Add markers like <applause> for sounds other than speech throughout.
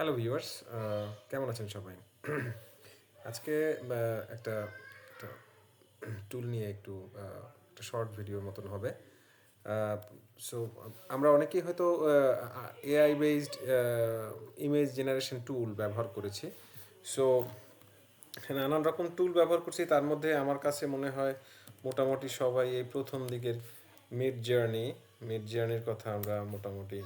Hello viewers কেমন আছেন সবাই? <clears throat> আজকে একটা টুল নিয়ে একটু একটা শর্ট ভিডিওর মতন হবে। সো আমরা অনেকেই হয়তো AI based image generation tool ব্যবহার করেছি। সো নানান রকম টুল ব্যবহার করছি। তার মধ্যে আমার কাছে মনে হয় মোটামুটি সবাই এই প্রথম দিকের মিড জার্নি মিড জার্নির কথা আমরা মোটামুটি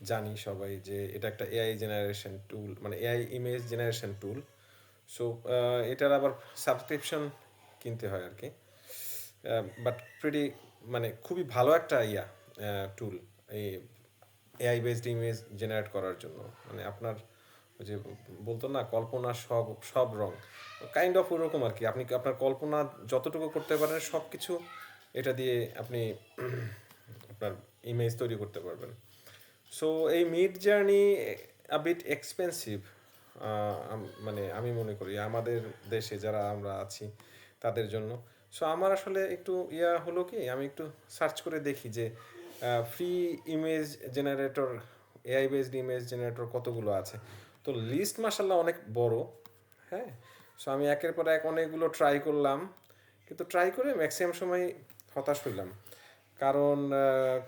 জানি সবাই যে এটা একটা এআই জেনারেশন টুল মানে AI image generation tool so এটার আবার সাবস্ক্রিপশন কিনতে হয় আর কি বাট প্রিটি মানে খুবই ভালো একটা ইয়া টুল এই এআই বেসড ইমেজ জেনারেট করার জন্য। মানে আপনার যে বলতো না, কল্পনা সব সব রং। কাইন্ড অফ ওরকম আর কি আপনি আপনার কল্পনা যতটুকু করতে পারেন সব কিছু এটা দিয়ে আপনি <clears throat> আপনার ইমেজ তৈরি করতে পারবেন। সো এই মিড জার্নি বিট এক্সপেন্সিভ মানে আমি মনে করি আমাদের দেশে যারা আমরা আছি তাদের জন্য। সো আমার আসলে একটু ইয়া হলো কি, আমি একটু সার্চ করে দেখি যে free image generator AI based image generator কতগুলো আছে। তো লিস্ট মাসাল্লাহ অনেক বড় হ্যাঁ? সো আমি একের পর এক অনেকগুলো ট্রাই করলাম, কিন্তু ট্রাই করে ম্যাক্সিমাম সময় হতাশ হইলাম। কারণ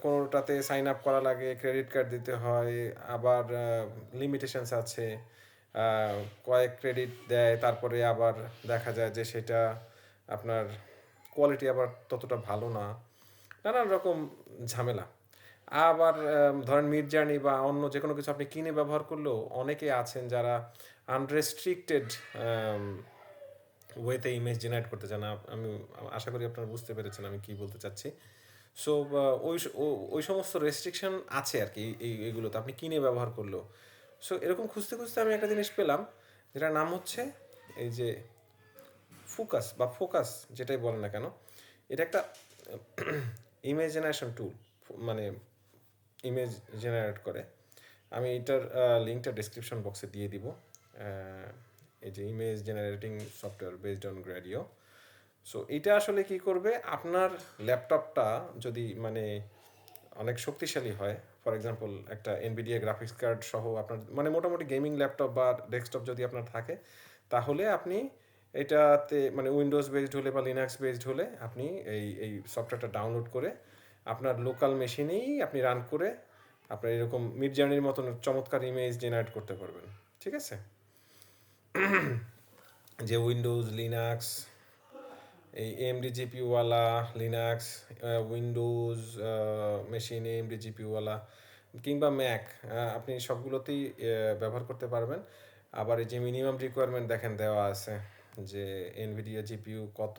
কোনোটাতে সাইন আপ করা লাগে ক্রেডিট কার্ড দিতে হয়, আবার লিমিটেশনস আছে কয়েক ক্রেডিট দেয়, তারপরে আবার দেখা যায় যে সেটা আপনার কোয়ালিটি আবার ততটা ভালো না। নানান রকম ঝামেলা। আবার ধরেন মিড জার্নি বা অন্য যে কোনো কিছু আপনি কিনে ব্যবহার করলেও অনেকে আছেন যারা আনরেস্ট্রিক্টেড ওয়েতে ইমেজ জেনারেট করতে চান আমি, আশা করি আপনারা বুঝতে পেরেছেন আমি কি বলতে চাচ্ছি। সো ওই ওই সমস্ত রেস্ট্রিকশন আছে আর কি, এই এইগুলোতে আপনি কিনে ব্যবহার করলেও সো এরকম খুঁজতে খুঁজতে আমি একটা জিনিস পেলাম, যেটার নাম হচ্ছে এই যে ফোকাস বা ফোকাস যেটাই বলেন না কেন, এটা একটা ইমেজ জেনারেশন টুল মানে ইমেজ জেনারেট করে। আমি এটার লিঙ্কটা ডিসক্রিপশন বক্সে দিয়ে দিব। এই যে image generating software based on Gradio so এটা আসলে কি করবে? আপনার ল্যাপটপটা যদি মানে অনেক শক্তিশালী হয় ফর এক্সাম্পল একটা এনভিডিয়া গ্রাফিক্স কার্ড সহ আপনার মানে মোটামুটি গেমিং ল্যাপটপ বা ডেস্কটপ যদি আপনার থাকে, তাহলে আপনি এটাতে মানে উইন্ডোজ বেসড হলে বা লিনাক্স বেসড হলে আপনি এই এই সফটওয়্যারটা ডাউনলোড করে আপনার লোকাল মেশিনেই আপনি রান করে আপনার এরকম মিড জার্নির মতন চমৎকার ইমেজ জেনারেট করতে পারবেন। ঠিক আছে? <clears throat> যে উইন্ডোজ লিনাক্স এই এমডি জিপিওয়ালা লিনাক্স উইন্ডোজ মেশিন এমডি জিপিওয়ালা কিংবা ম্যাক আপনি সবগুলোতেই ব্যবহার করতে পারবেন। আবার এই যে মিনিমাম রিকোয়ারমেন্ট দেখেন দেওয়া আছে যে এনভিডিয়া জিপিউ কত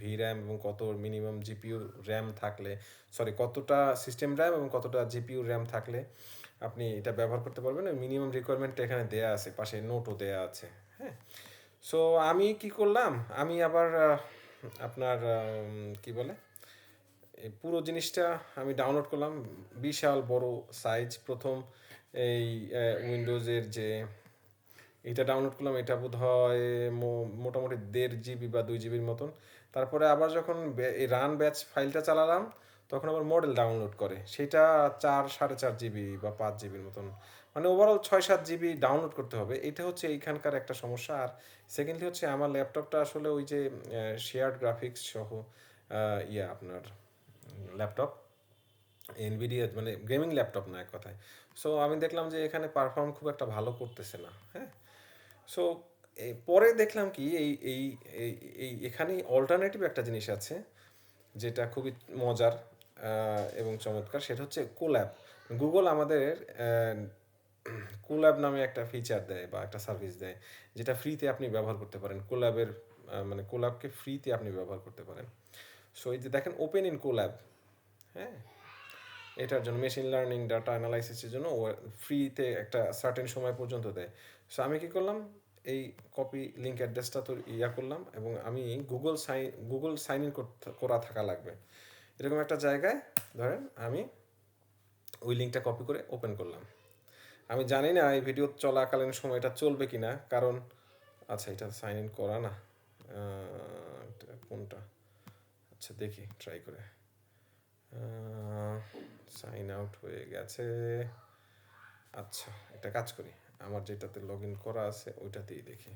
ভি র্যাম এবং কত মিনিমাম জিপিউ র্যাম থাকলে সরি কতটা সিস্টেম র্যাম এবং কতটা জিপিউ র্যাম থাকলে আপনি এটা ব্যবহার করতে পারবেন। মিনিমাম রিকোয়ারমেন্ট এখানে দেয়া আছে পাশে নোটও দেয়া আছে হ্যাঁ। সো আমি কি করলাম? আমি আবার আহ, আপনার কি বলে? এই পুরো জিনিসটা আমি ডাউনলোড করলাম। বিশাল বড় সাইজ প্রথম এই উইন্ডোজের যে এটা ডাউনলোড করলাম, এটা বোধ হয় মোটামুটি দেড় জিবি বা দুই জিবির মতন। তারপরে আবার যখন এই রান ব্যাচ ফাইলটা চালালাম, তখন আবার মডেল ডাউনলোড করে। সেটা চার, সাড়ে চার জিবি বা পাঁচ জিবির মতন। মানে ওভারঅল ছয় সাত জিবি ডাউনলোড করতে হবে। এটা হচ্ছে এইখানকার একটা সমস্যা। আর সেকেন্ডলি হচ্ছে আমার ল্যাপটপটা আসলে ওই যে শেয়ার্ড গ্রাফিক্স সহ ইয়া আপনার ল্যাপটপ এনভিডিয়া মানে গেমিং ল্যাপটপ না এক কথায়। সো আমি দেখলাম যে এখানে পারফর্ম খুব একটা ভালো করতেছে না হ্যাঁ? সো পরে দেখলাম কি এই এই, এই- এই এখানে অল্টারনেটিভ একটা জিনিস আছে, যেটা খুবই মজার এবং চমৎকার। সেটা হচ্ছে কোল্যাব গুগল আমাদের কোল্যাব নামে একটা ফিচার দেয় বা একটা সার্ভিস দেয়, যেটা ফ্রিতে আপনি ব্যবহার করতে পারেন। কোল্যাবের মানে কোল্যাবকে ফ্রিতে আপনি ব্যবহার করতে পারেন। সো এই যে দেখেন ওপেন ইন কোল্যাব হ্যাঁ? এটার জন্য মেশিন লার্নিং ডাটা অ্যানালাইসিসের জন্য ও ফ্রিতে একটা সার্টেন সময় পর্যন্ত দেয়। সো আমি কী করলাম? এই কপি লিঙ্ক অ্যাড্রেসটা তো ইয়া করলাম এবং আমি Google sign Google sign in করা থাকা লাগবে। এরকম একটা জায়গায় ধরেন আমি ওই লিঙ্কটা কপি করে ওপেন করলাম। আমি জানি না এই ভিডিও চলাকালীন সময় এটা চলবে কি না কারণ আচ্ছা এটা সাইন ইন করা না। কোনটা? আচ্ছা দেখি ট্রাই করে। সাইন আউট হয়ে গেছে। আচ্ছা একটা কাজ করি। আমার যেটাতে লগ ইন করা আছে, ওইটাতেই দেখি।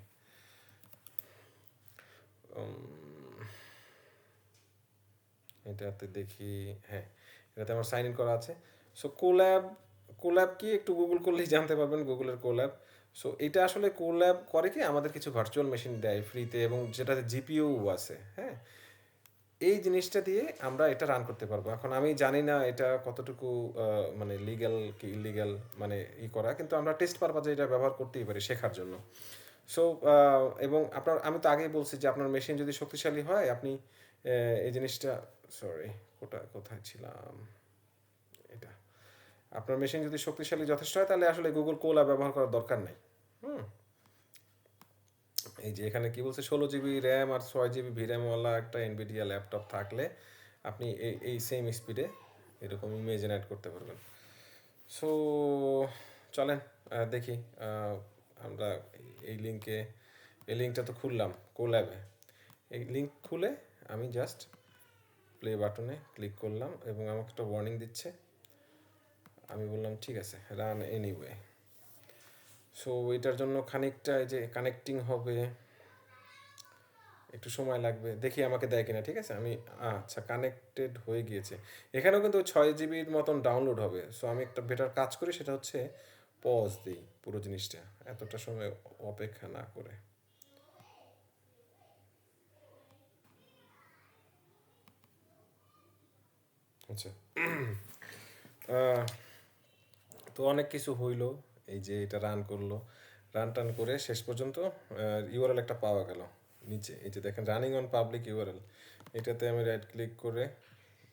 এটাতে দেখি হ্যাঁ এটাতে আমার সাইন ইন করা আছে। সো কোল্যাব কোল্যাব কি? একটু গুগল করলেই জানতে পারবেন গুগলের কোল্যাব সো এটা আসলে কোল্যাব করে কি? আমাদের কিছু ভার্চুয়াল মেশিন দেয় ফ্রিতে এবং যেটাতে জিপিও আছে হ্যাঁ? এই জিনিসটা দিয়ে আমরা এটা রান করতে পারব। এখন আমি জানি না এটা কতটুকু মানে লিগ্যাল কি ইলিগ্যাল মানে ই করা, কিন্তু আমরা টেস্ট পারপাজে এটা ব্যবহার করতেই পারি শেখার জন্য। সো এবং আপনার, আমি তো আগেই বলছি যে আপনার মেশিন যদি শক্তিশালী হয়, আপনি এই জিনিসটা সরি কোটা, কোথায় ছিলাম? আপনার মেশিন যদি শক্তিশালী যথেষ্ট হয়, তাহলে আসলে গুগল কোলা ব্যবহার করার দরকার নেই। হুম। এই যে এখানে কি বলছে? ষোলো জিবি র্যাম আর ছয় জিবি ভির্যামওয়ালা একটা এনভিডিয়া ল্যাপটপ থাকলে আপনি এই এই সেম স্পিডে এরকম ইমেজ করতে পারবেন। সো চলেন দেখি আমরা এই লিঙ্কে এই লিঙ্কটা তো খুললাম কোল্যাবে এই লিঙ্ক খুলে আমি জাস্ট প্লে বাটনে ক্লিক করলাম এবং আমাকে একটা ওয়ার্নিং দিচ্ছে। আমি বললাম, ঠিক আছে রান এনিওয়ে সো এটার জন্য খানিকটা যে কানেক্টিং হবে, একটু সময় লাগবে, দেখি আমাকে দেয় কিনা, ঠিক আছে? আমি আচ্ছা কানেক্টেড হয়ে গিয়েছে। এখানেও কিন্তু ছয় জিবির মতন ডাউনলোড হবে। সো আমি একটা বেটার কাজ করি, সেটা হচ্ছে পজ দিই পুরো জিনিসটা, এতটা সময় অপেক্ষা না করে। আচ্ছা তো অনেক কিছু হইল, এই যে এটা রান করল। রান টান করে শেষ পর্যন্ত ইউআরএল একটা পাওয়া গেল নিচে। এই যে দেখেন রানিং অন পাবলিক ইউআরএল এটাতে আমি রাইট ক্লিক করে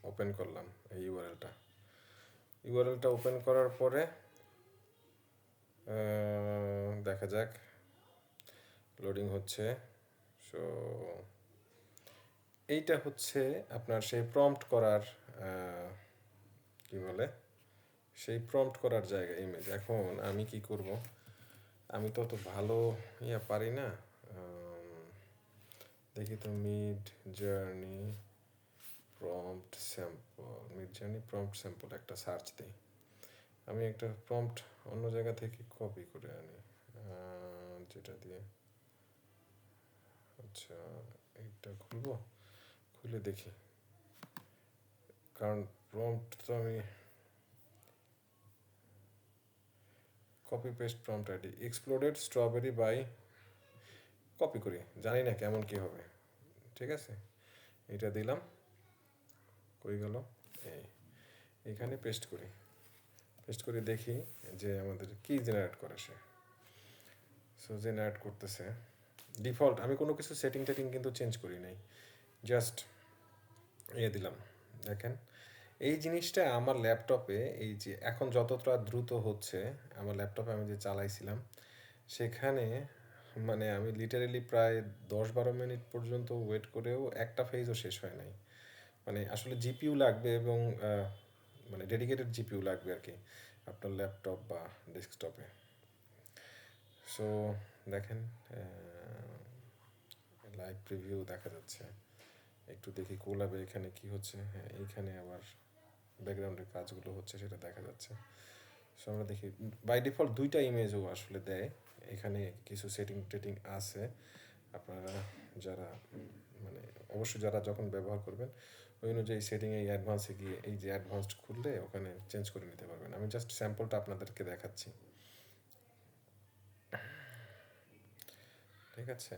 ওপেন করলাম এই ইউআরএলটা ইউআরএলটা ওপেন করার পরে দেখা যাক। লোডিং হচ্ছে। সো এইটা হচ্ছে আপনার সেই প্রম্পট করার কি বলে? সেই প্রম্পট করার জায়গা ইমেজ এখন আমি কি করব? আমি তো অত ভালো ইয়া পারি না। দেখি তো Midjourney prompt sample Midjourney prompt sample একটা সার্চ দিই। আমি একটা প্রম্পট অন্য জায়গা থেকে কপি করে আনি। যেটা দিয়ে আচ্ছা এইটা খুলবো? খুলে দেখি। কারণ প্রম্পট তো আমি copy paste prompt ID exploded strawberry by copy করি। জানি না কেমন কি হবে। ঠিক আছে? এটা দিলাম। কই গেল? এই। এখানে পেস্ট করি। পেস্ট করে দেখি যে আমাদের কি জেনারেট করে সে। সো জেনারেট করতেছে। ডিফল্ট আমি কোনো কিছু সেটিং টেটিং কিন্তু চেঞ্জ করি নাই। জাস্ট ইয়ে দিলাম। দেখেন। এই জিনিসটা আমার ল্যাপটপে, এই যে এখন যতটা দ্রুত হচ্ছে, আমার ল্যাপটপে আমি যে চালাইছিলাম, সেখানে মানে আমি লিটারেলি প্রায় দশ বারো মিনিট পর্যন্ত ওয়েট করেও একটা ফেজও শেষ হয় নাই। মানে আসলে জিপিইউ লাগবে এবং মানে ডেডিকেটেড জিপিইউ লাগবে আর কি, আপনার ল্যাপটপ বা ডেস্কটপে সো দেখেন লাইভ প্রিভিউ দেখা যাচ্ছে। একটু দেখি কোলাবে এখানে কি হচ্ছে। হ্যাঁ এইখানে আবার ব্যাকগ্রাউন্ডের কাজগুলো হচ্ছে সেটা দেখা যাচ্ছে। সো আমরা দেখি বাই ডিফল্ট দুইটা ইমেজও আসলে দেয়। এখানে কিছু সেটিং টেটিং আছে। আপনারা যারা মানে অবশ্যই যারা যখন ব্যবহার করবেন, ওই অনুযায়ী সেটিংয়ে অ্যাডভান্সে গিয়ে, এই যে অ্যাডভান্সড খুললে ওখানে চেঞ্জ করে নিতে পারবেন। আমি জাস্ট স্যাম্পলটা আপনাদেরকে দেখাচ্ছি। ঠিক আছে?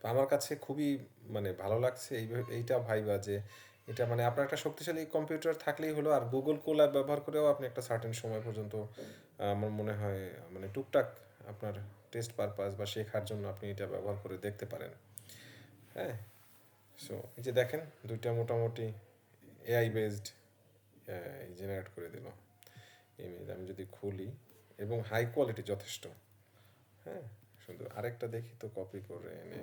তো আমার কাছে খুবই মানে ভালো লাগছে এই, এইটা ভাইবা যে এটা মানে আপনার একটা শক্তিশালী কম্পিউটার থাকলেই হলো, আর গুগল কোল অ্যাপ ব্যবহার করেও আপনি একটা সার্টেন সময় পর্যন্ত, আমার মনে হয় মানে টুকটাক আপনার টেস্ট পারপাস বা শেখার জন্য আপনি এটা ব্যবহার করে দেখতে পারেন। হ্যাঁ? সো এই যে দেখেন, দুইটা মোটামুটি এআই বেসড জেনারেট করে দিল। ইমেজ আমি যদি খুলি, এবং হাই কোয়ালিটি যথেষ্ট। হ্যাঁ? সুন্দর আরেকটা দেখি তো কপি করে এনে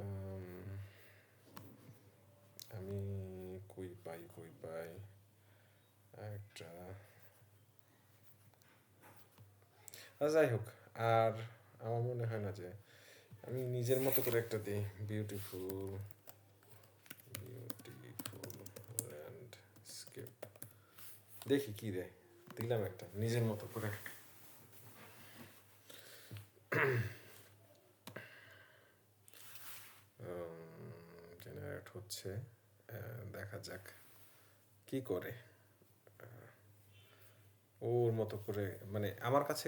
উম, আমি কই পাই কই পাই একটা আর যাই হোক, আর আমার মনে হয় না যে আমি নিজের মতো করে একটা দিই। বিউটিফুল বিউটিফুল দেখি কি দেয়। দিলাম একটা, নিজের মতো করে। জেনারেট হচ্ছে দেখা যাক কি করে। ওর মতো করে মানে আমার কাছে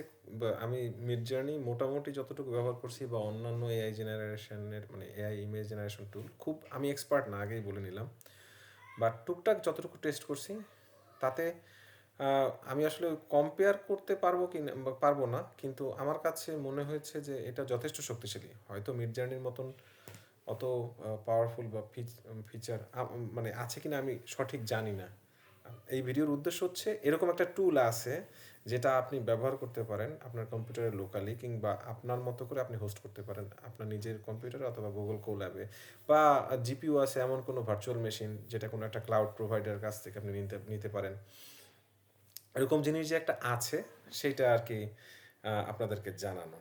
আমি মিড জার্নি মোটামুটি যতটুকু ব্যবহার করছি বা অন্যান্য এআই জেনারেশনের মানে এআই ইমেজ জেনারেশন টুল খুব আমি এক্সপার্ট না, আগেই বলে নিলাম। বাট টুকটাক যতটুকু টেস্ট করছি, তাতে আমি আসলে কম্পেয়ার করতে পারব কি পারব না, কিন্তু আমার কাছে মনে হয়েছে যে এটা যথেষ্ট শক্তিশালী। হয়তো মিড জার্নির মতন অত পাওয়ারফুল বা ফিচার মানে আছে কিনা আমি সঠিক জানি না। এই ভিডিওর উদ্দেশ্য হচ্ছে এরকম একটা টুল আছে যেটা আপনি ব্যবহার করতে পারেন আপনার কম্পিউটারে লোকালি কিংবা আপনার মতো করে আপনি হোস্ট করতে পারেন আপনার নিজের কম্পিউটারে অথবা গুগল কোল্যাবে বা জিপিউ আছে এমন কোনো ভার্চুয়াল মেশিন যেটা কোনো একটা ক্লাউড প্রোভাইডারের কাছ থেকে আপনি নিতে নিতে পারেন। এরকম জিনিস যে একটা আছে সেটা আর কি আপনাদেরকে জানানো।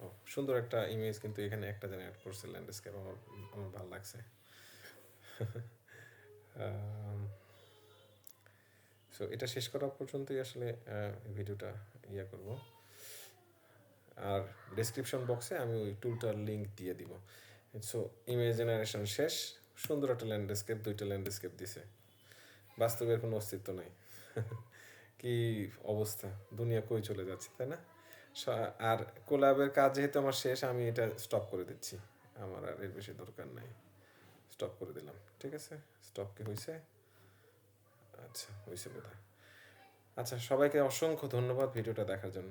ও, সুন্দর একটা ইমেজ কিন্তু এখানে একটা জেনারেট করছে ল্যান্ডস্কেপ আমার আমার ভালো লাগছে। <laughs> সো এটা শেষ করা পর্যন্তই আসলে ভিডিওটা ইয়ে করব। আর ডেসক্রিপশন বক্সে আমি ওই টুলটার লিঙ্ক দিয়ে দিব। সো ইমেজ জেনারেশন শেষ। সুন্দর একটা ল্যান্ডস্কেপ দুইটা ল্যান্ডস্কেপ দিছে। বাস্তবের কোনো অস্তিত্ব নাই। <laughs> কি অবস্থা? দুনিয়া কই চলে যাচ্ছে, তাই না? আর কোলাবের কাজ যেহেতু আমার শেষ, আমি এটা স্টপ করে দিচ্ছি। আমার আর এর বেশি দরকার নাই। স্টপ করে দিলাম। ঠিক আছে? স্টপ কি হয়েছে আচ্ছা হয়েছে বোধ আচ্ছা সবাইকে অসংখ্য ধন্যবাদ ভিডিওটা দেখার জন্য।